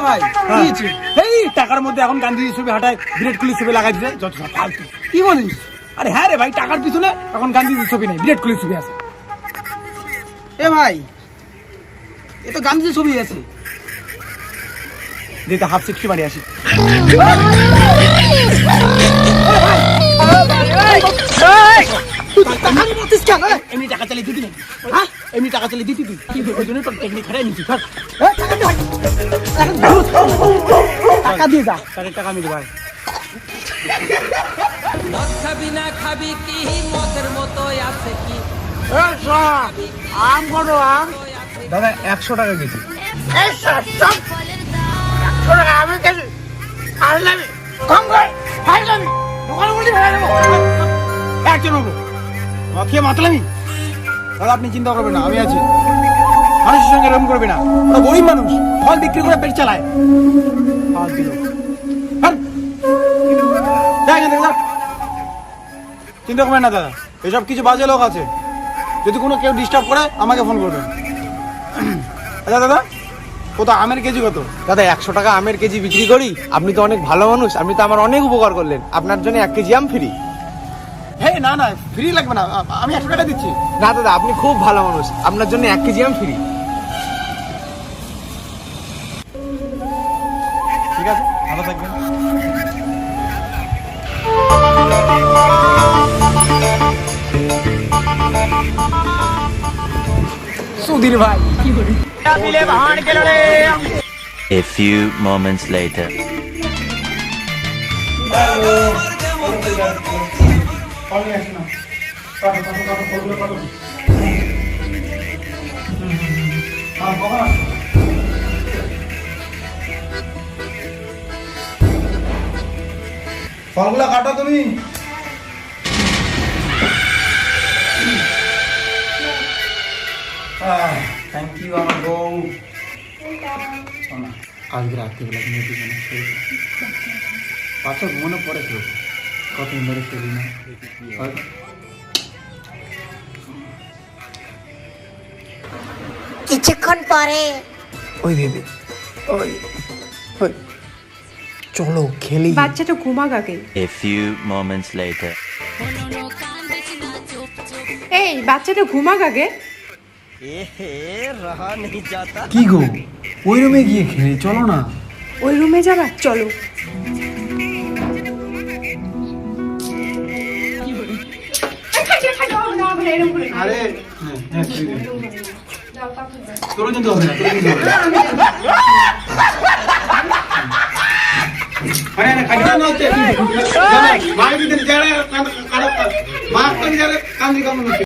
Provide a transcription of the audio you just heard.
ভাই কি হয়েছে? এই টাকার মধ্যে এখন গান্ধীজি ছবি হাঁটায় বিরাট কোহলি ছবি লাগাই দিছে যত ফালতু কি বলিস আরে হ্যাঁ রে ভাই টাকার পিছনে এখন গান্ধীজির ছবি নেই বিরাট কোহলি ছবি আছে এ ভাই এ তো গান্ধীজির ছবি আছে যেটা হাফ সিক্সটি মারি আসি তুই টাকা এ? চালিয়ে দিতি নাকি হ্যাঁ এমনি টাকা চালিয়ে দিতি তুই। ওই জন্য তোর টেকনিক হারাই নিচ্ছি টাকা। টাকা। দিয়ে যা। তাদের টাকা আমি ভাই মদ খাবি না খাবি কি? মদের মতো আছে কি? আম কত আম। দাদা একশো টাকা কেজি। একজন হব। খেয়ে মাতলামি দাদা আপনি চিন্তা করবেন না, আমি আছি। মানুষের সঙ্গে এরকম করবে না। ওরা গরিব মানুষ, ফল বিক্রি করে পেট চালায়। ফাল দিল। চিন্তা করবেন না, দাদা। এসব কিছু বাজে লোক আছে। যদি কোনো কেউ ডিস্টার্ব করে, আমাকে ফোন করবেন। আচ্ছা দাদা, কত আমের কেজি কত? দাদা, একশো টাকা আমের কেজি বিক্রি করি। আপনি তো অনেক ভালো মানুষ। আপনি তো আমার অনেক উপকার করলেন। আপনার জন্য এক কেজি আম ফ্রি হ্যাঁ না না ফ্রি লাগবে না আমি একশো টাকা দিচ্ছি। না দাদা আপনি খুব ভালো মানুষ। আপনার জন্য এক কেজি আম ফ্রি ঠিক আছে? ভালো থাকবেন। সুধীর ভাই A few moments later. ফলগুলো কাটো তুমি। থ্যাংক ইউ আমার বউ। আজকে রাত্রিবেলা পাঁচটা ঘুমানো পরে তো কত মেরে ফেলি না? কিছুক্ষণ পরে। ওই ভেবে ওই ওই চলো খেলি। বাচ্চাটা ঘুমাক আগে। A few moments later. এই বাচ্চাটা ঘুমাক আগে। কি গো? ওই রুমে গিয়ে খেলি চলো না। ওই রুমে যাবা চলো। আরে হ্যাঁ হ্যাঁ তোর কিন্তু হবে না তোর কিন্তু হবে আরে আরে না হচ্ছে মার দিতে যারা কান কান যারা কান দিকে